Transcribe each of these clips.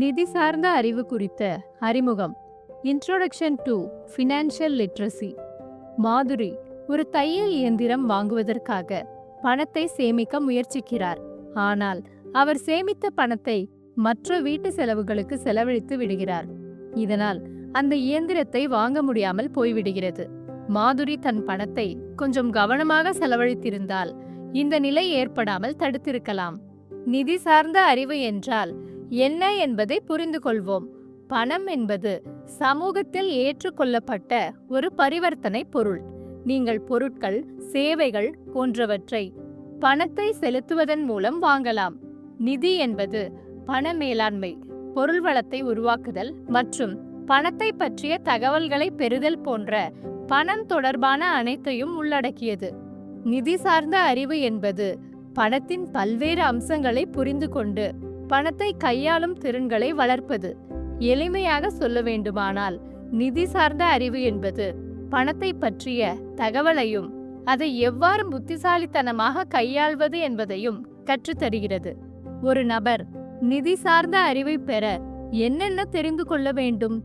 நிதி சார்ந்த அறிவு குறித்த அறிமுகம். Introduction to financial literacy Madhuri ஒரு தையல் இயந்திரம் வாங்குவதற்காக பணத்தை சேமிக்க முயற்சிக்கிறார். ஆனால் அவர் சேமித்த பணத்தை மற்ற வீட்டு செலவுகளுக்கு செலவழித்து விடுகிறார். இதனால் அந்த இயந்திரத்தை வாங்க முடியாமல் போய்விடுகிறது. மாதுரி தன் பணத்தை கொஞ்சம் கவனமாக செலவழித்திருந்தால் இந்த நிலை ஏற்படாமல் தடுத்திருக்கலாம். நிதி சார்ந்த அறிவு என்றால் என்ன என்பதை புரிந்து கொள்வோம் பணம் என்பது சமூகத்தில் ஏற்றுக்கொள்ளப்பட்ட ஒரு பரிவர்த்தனை பொருள். நீங்கள் பொருட்கள் சேவைகள் போன்றவற்றை பணத்தை செலுத்துவதன் மூலம் வாங்கலாம். நிதி என்பது பண மேலாண்மை பொருள் வளத்தை உருவாக்குதல் மற்றும் பணத்தை பற்றிய தகவல்களை பெறுதல் போன்ற பணம் தொடர்பான அனைத்தையும் உள்ளடக்கியது. நிதி சார்ந்த அறிவு என்பது பணத்தின் பல்வேறு அம்சங்களை புரிந்து கொண்டு பணத்தை கையாளும் திறன்களை வளர்ப்பது. எளிமையாக சொல்ல வேண்டுமானால் நிதி சார்ந்த அறிவு என்பது பணத்தை பற்றிய தகவலையும் அதை எவ்வாறு புத்திசாலித்தனமாக கையாள்வது என்பதையும் கற்றுத்தருகிறது. ஒரு நபர் நிதி சார்ந்த அறிவை பெற என்னென்ன தெரிந்து கொள்ள வேண்டும்?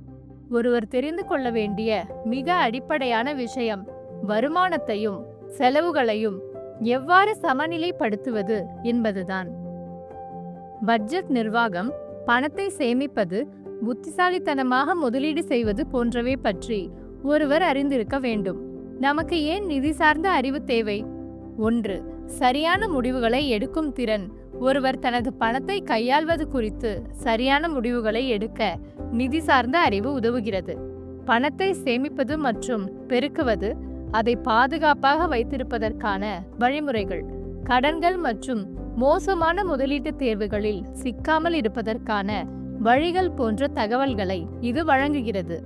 ஒருவர் தெரிந்து கொள்ள வேண்டிய மிக அடிப்படையான விஷயம் வருமானத்தையும் செலவுகளையும் எவ்வாறு சமநிலைப்படுத்துவது என்பதுதான். பட்ஜெட் நிர்வாகம் பணத்தை சேமிப்பது புத்திசாலித்தனமாக முதலீடு செய்வது போன்றவை பற்றி ஒருவர் அறிந்திருக்க வேண்டும். நமக்கு ஏன் நிதி சார்ந்த அறிவு தேவை? ஒன்று சரியான முடிவுகளை எடுக்கும் திறன். ஒருவர் தனது பணத்தை கையாள்வது குறித்து சரியான முடிவுகளை எடுக்க நிதி சார்ந்த அறிவு உதவுகிறது. பணத்தை சேமிப்பது மற்றும் பெருக்குவது அதை பாதுகாப்பாக வைத்திருப்பதற்கான வழிமுறைகள். கடன்கள் மற்றும் மோசமான முதலீட்டு தேர்வுகளில் சிக்காமல் இருப்பதற்கான வழிகள் போன்ற தகவல்களை இது வழங்குகிறது.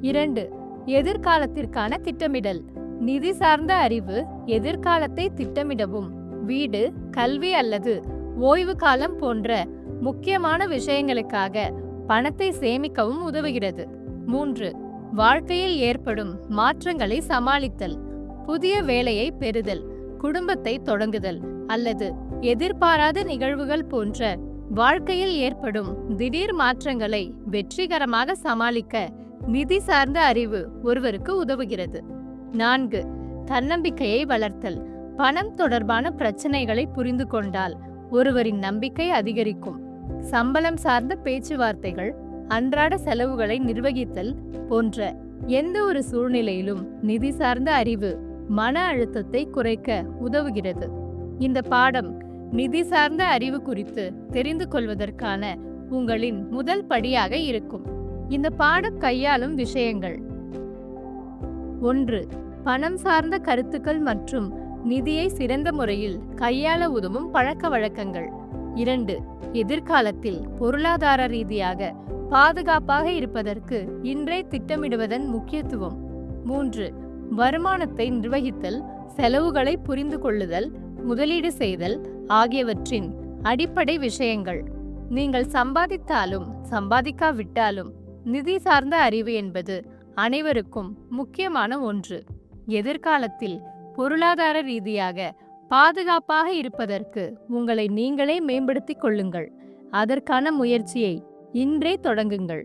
இரண்டு எதிர்காலத்திற்கான திட்டமிடல். நிதி சார்ந்த அறிவு எதிர்காலத்தை திட்டமிடவும். வீடு கல்வி அல்லது ஓய்வு காலம் போன்ற முக்கியமான விஷயங்களுக்காக பணத்தை சேமிக்கவும் உதவுகிறது. மூன்று வாழ்க்கையில் ஏற்படும் மாற்றங்களை சமாளித்தல். புதிய வேலையை பெறுதல். குடும்பத்தை தொடங்குதல் அல்லது எதிர்பாராத நிகழ்வுகள் போன்ற வாழ்க்கையில் ஏற்படும் திடீர் மாற்றங்களை வெற்றிகரமாக சமாளிக்க நிதி சார்ந்த அறிவு ஒருவருக்கு உதவுகிறது. நான்கு தன்னம்பிக்கையை வளர்த்தல். பணம் தொடர்பான பிரச்சனைகளை புரிந்து கொண்டால் ஒருவரின் நம்பிக்கை அதிகரிக்கும். சம்பளம் சார்ந்த பேச்சுவார்த்தைகள் அன்றாட செலவுகளை நிர்வகித்தல் போன்ற எந்த ஒரு சூழ்நிலையிலும் நிதி சார்ந்த அறிவு மன அழுத்தத்தை குறைக்க உதவுகிறது. இந்த பாடம் நிதி சார்ந்த அறிவு குறித்து தெரிந்து கொள்வதற்கான உங்களின் முதல் படியாக இருக்கும். இந்த பாடம் கையாளும் விஷயங்கள். ஒன்று பணம் சார்ந்த கருத்துக்கள் மற்றும் நிதியை சிறந்த முறையில் கையாள உதவும் பழக்க வழக்கங்கள். இரண்டு எதிர்காலத்தில் பொருளாதார ரீதியாக பாதுகாப்பாக இருப்பதற்கு இன்றே திட்டமிடுவதன் முக்கியத்துவம். மூன்று வருமானத்தை நிர்வகித்தல் செலவுகளை புரிந்து கொள்ளுதல் முதலீடு செய்தல் ஆகியவற்றின் அடிப்படை விஷயங்கள். நீங்கள் சம்பாதித்தாலும் சம்பாதிக்காவிட்டாலும் நிதி சார்ந்த அறிவு என்பது அனைவருக்கும் முக்கியமான ஒன்று. எதிர்காலத்தில் பொருளாதார ரீதியாக பாதுகாப்பாக இருப்பதற்கு உங்களை நீங்களே மேம்படுத்திக் கொள்ளுங்கள். அதற்கான முயற்சியை இன்றே தொடங்குங்கள்.